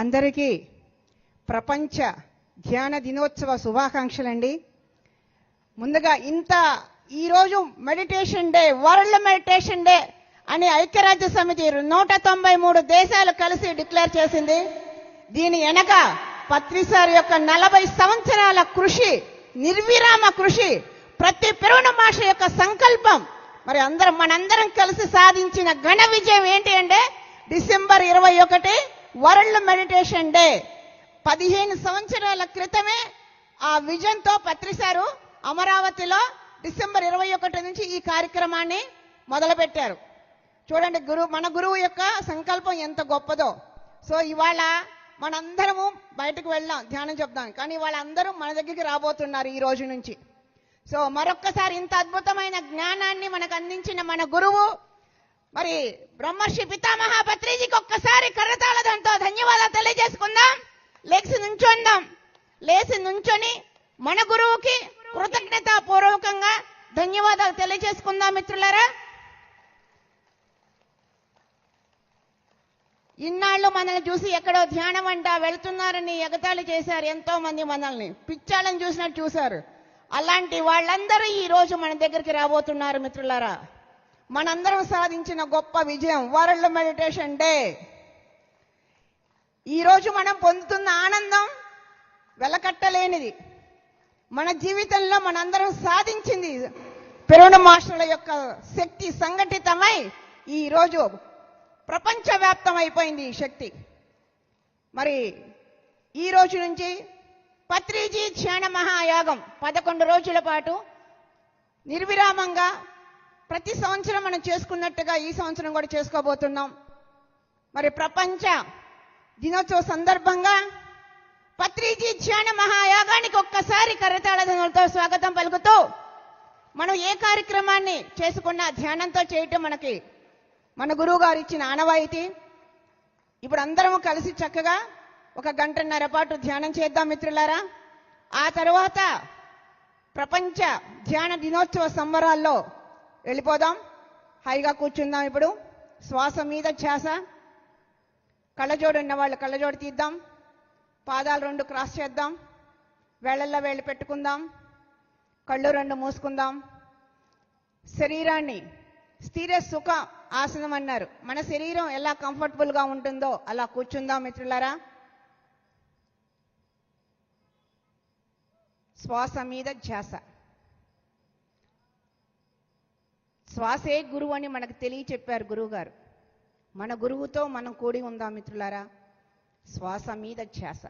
అందరికీ ప్రపంచ ధ్యాన దినోత్సవ శుభాకాంక్షలండి. ముందుగా ఇంత ఈరోజు meditation day world meditation day అని ఐక్యరాజ్య సమితి నూట తొంభై మూడు దేశాలు కలిసి డిక్లేర్ చేసింది. దీని వెనక పత్రిసార్ యొక్క నలభై సంవత్సరాల కృషి నిర్విరామ కృషి ప్రతి పెరుణ భాష యొక్క సంకల్పం. మరి అందరం మనందరం కలిసి సాధించిన ఘన విజయం ఏంటి అంటే డిసెంబర్ ఇరవై ఒకటి వరల్డ్ మెడిటేషన్ డే. పదిహేను సంవత్సరాల క్రితమే ఆ విజన్తో పత్రిశారు. పత్రిసారు అమరావతిలో డిసెంబర్ ఇరవై ఒకటి నుంచి ఈ కార్యక్రమాన్ని మొదలుపెట్టారు. చూడండి గురువు మన గురువు యొక్క సంకల్పం ఎంత గొప్పదో. సో ఇవాళ మనందరము బయటకు వెళ్ళాం ధ్యానం చెప్దాం. కానీ వాళ్ళందరూ మన దగ్గరికి రాబోతున్నారు ఈ రోజు నుంచి. సో మరొక్కసారి ఇంత అద్భుతమైన జ్ఞానాన్ని మనకు అందించిన మన గురువు మరి బ్రహ్మర్షి పితామహ పత్రిజీకి ఒక్కసారి కర్రత ధన్యవాదాలు తెలియజేసుకుందాం లేచి నుంచొందాం కూర్చొని మన గురువుకి కృతజ్ఞత పూర్వకంగా ధన్యవాదాలు తెలియజేసుకుందాం మిత్రులారా. ఇన్నాళ్ళు మనల్ని చూసి ఎక్కడో ధ్యానం అంట వెళ్తున్నారని ఎగతాళి చేశారు ఎంతో మంది మనల్ని. పిచ్చాలని చూసినట్టు చూశారు. అలాంటి వాళ్ళందరూ ఈ రోజు మన దగ్గరికి రాబోతున్నారు మిత్రులారా. మనందరం సాధించిన గొప్ప విజయం వరల్డ్ మెడిటేషన్ డే. ఈ రోజు మనం పొందుతున్న ఆనందం వెలకట్టలేనిది. మన జీవితంలో మనందరం సాధించింది పెరుణ మాస్టర్ల యొక్క శక్తి సంఘటితమై ఈరోజు ప్రపంచవ్యాప్తం అయిపోయింది ఈ శక్తి. మరి ఈ రోజు నుంచి పత్రిజీ ధ్యాన మహాయాగం పదకొండు రోజుల పాటు నిర్విరామంగా ప్రతి సంవత్సరం మనం చేసుకున్నట్టుగా ఈ సంవత్సరం కూడా చేసుకోబోతున్నాం. మరి ప్రపంచ దినోత్సవ సందర్భంగా పత్రిజీ ధ్యాన మహాయాగానికి ఒక్కసారి కరతాళ స్వాగతం పలుకుతూ మనం ఏ కార్యక్రమాన్ని చేసుకున్నా ధ్యానంతో చేయటం మనకి మన గురువు గారు ఇచ్చిన ఆనవాయితీ. ఇప్పుడు అందరం కలిసి చక్కగా ఒక గంటన్నర పాటు ధ్యానం చేద్దాం మిత్రులారా. ఆ తర్వాత ప్రపంచ ధ్యాన దినోత్సవ సంబరాల్లో వెళ్ళిపోదాం. హాయిగా కూర్చుందాం ఇప్పుడు. శ్వాస మీద ఛాస కళ్ళజోడు ఉన్న వాళ్ళు కళ్ళజోడు తీద్దాం. పాదాలు రెండు క్రాస్ చేద్దాం. వేళ్ళల్లో వేళ్ళు పెట్టుకుందాం. కళ్ళు రెండు మూసుకుందాం. శరీరాన్ని స్థిర సుఖ ఆసనం అన్నారు. మన శరీరం ఎలా కంఫర్టబుల్గా ఉంటుందో అలా కూర్చుందాం మిత్రులారా. శ్వాస మీద ధ్యాస. శ్వాసే గురువు అని మనకు తెలియ చెప్పారు గురువుగారు. మన గురువుతో మనం కూడి ఉందాం మిత్రులారా. శ్వాస మీద ధ్యాస.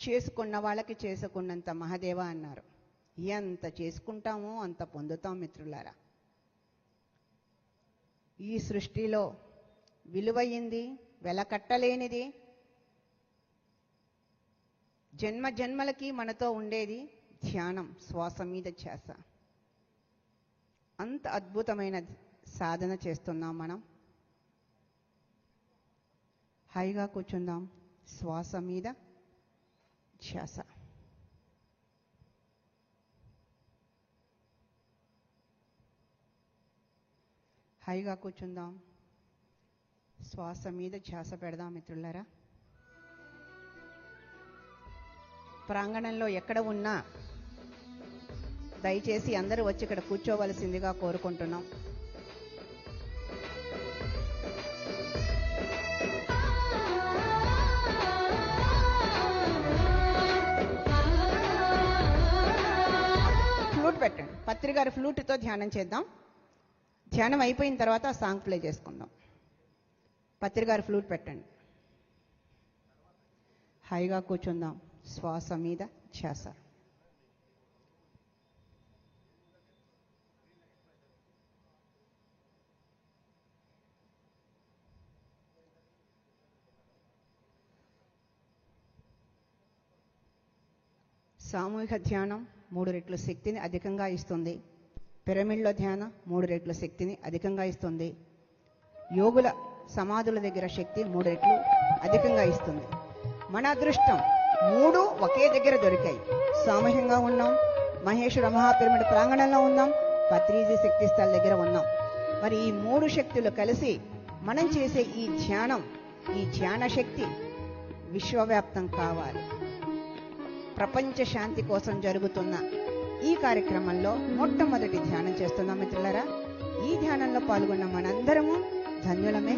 చేసుకున్న వాళ్ళకి చేసుకున్నంత మహదేవ అన్నారు. ఎంత చేసుకుంటామో అంత పొందుతాం మిత్రులారా. ఈ సృష్టిలో విలువయింది వెలకట్టలేనిది జన్మ జన్మలకి మనతో ఉండేది ధ్యానం శ్వాస మీద ధ్యాస. అంత అద్భుతమైన సాధన చేస్తున్నాం మనం. హాయిగా కూర్చుందాం. శ్వాస మీద ధ్యాస. హాయిగా కూర్చుందాం. శ్వాస మీద ధ్యాస పెడదాం మిత్రులారా. ప్రాంగణంలో ఎక్కడ ఉన్నా దయచేసి అందరూ వచ్చి ఇక్కడ కూర్చోవలసిందిగా కోరుకుంటున్నాం. పెట్టండి. పత్రి గారు ఫ్లూట్తో ధ్యానం చేద్దాం. ధ్యానం అయిపోయిన తర్వాత సాంగ్ ప్లే చేసుకుందాం. పత్రి గారు ఫ్లూట్ పెట్టండి. హాయిగా కూర్చుందాం. శ్వాస మీద ధ్యాస. సామూహిక ధ్యానం మూడు రెట్ల శక్తిని అధికంగా ఇస్తుంది. పిరమిడ్లో ధ్యానం మూడు రెట్ల శక్తిని అధికంగా ఇస్తుంది. యోగుల సమాధుల దగ్గర శక్తి మూడు రెట్లు అధికంగా ఇస్తుంది. మన అదృష్టం మూడు ఒకే దగ్గర దొరికాయి. సామూహికంగా ఉన్నాం. మహేశ్వర మహాపిరమిడ్ ప్రాంగణంలో ఉన్నాం. పత్రిజీ శక్తి స్థల దగ్గర ఉన్నాం. మరి ఈ మూడు శక్తులు కలిసి మనం చేసే ఈ ధ్యానం ఈ ధ్యాన శక్తి విశ్వవ్యాప్తం కావాలి. ప్రపంచ శాంతి కోసం జరుగుతున్న ఈ కార్యక్రమంలో మొట్టమొదటి ధ్యానం చేస్తున్నాం మిత్రులరా. ఈ ధ్యానంలో పాల్గొన్న మనందరము ధన్యులమే.